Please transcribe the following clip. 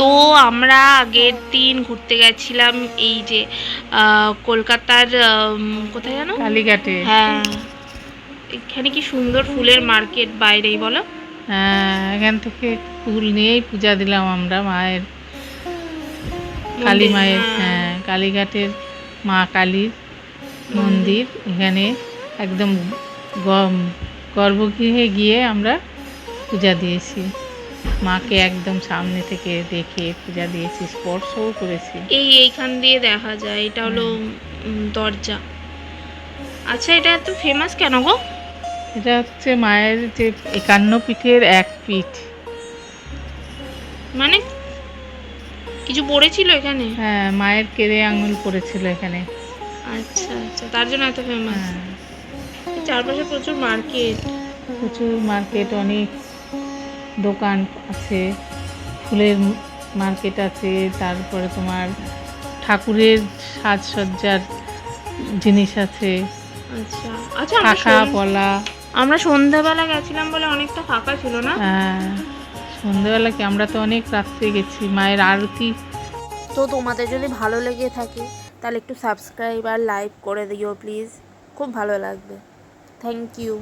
তো আমরা আগের দিন ঘুরতে গেছিলাম এই যে কলকাতার কোথায় জানো কালীঘাটে। হ্যাঁ। এখানে কি সুন্দর ফুলের মার্কেট বাইরেই বলো? হ্যাঁ এখান থেকে ফুল নিয়েই পূজা দিলাম আমরা মায়ের। কালী মায়ের হ্যাঁ। হ্যাঁ কালীঘাটের মা কালীর মন্দির এখানে একদম গর্ভগৃহে গিয়ে আমরা পূজা দিয়েছি। মাকে একদম সামনে থেকে দেখে পূজা দিয়েছি স্পর্শও করেছি। এই এইখান দিয়ে দেখা যায় এটা হলো দরজা। আচ্ছা এটা এত ফেমাস কেন গো? এটা হচ্ছে মায়ের যে একান্ন পিঠের এক পিঠ। মানে কিছু পড়েছিল এখানে? হ্যাঁ মায়ের কেড়ে আঙুল পড়েছিল এখানে। আচ্ছা আচ্ছা তার জন্য এত ফেমাস হ্যাঁ। চারপাশে প্রচুর মার্কেট প্রচুর মার্কেট অনেক দোকান আছে ফুলের মার্কেট আছে তারপরে তোমার ঠাকুরের সাজসজ্জার জিনিস আছে। আচ্ছা আচ্ছা আমরা শাখা পলা। আমরা সন্ধ্যাবেলা গেছিলাম বলে অনেকটা ফাঁকা ছিল না? হ্যাঁ সন্ধ্যেবেলা কি? আমরা তো অনেক রাত্রে গেছি মায়ের আরতি। তো তোমাদের যদি ভালো লেগে থাকে তাহলে একটু সাবস্ক্রাইব আর লাইক করে দিও প্লিজ খুব ভালো লাগবে। Thank you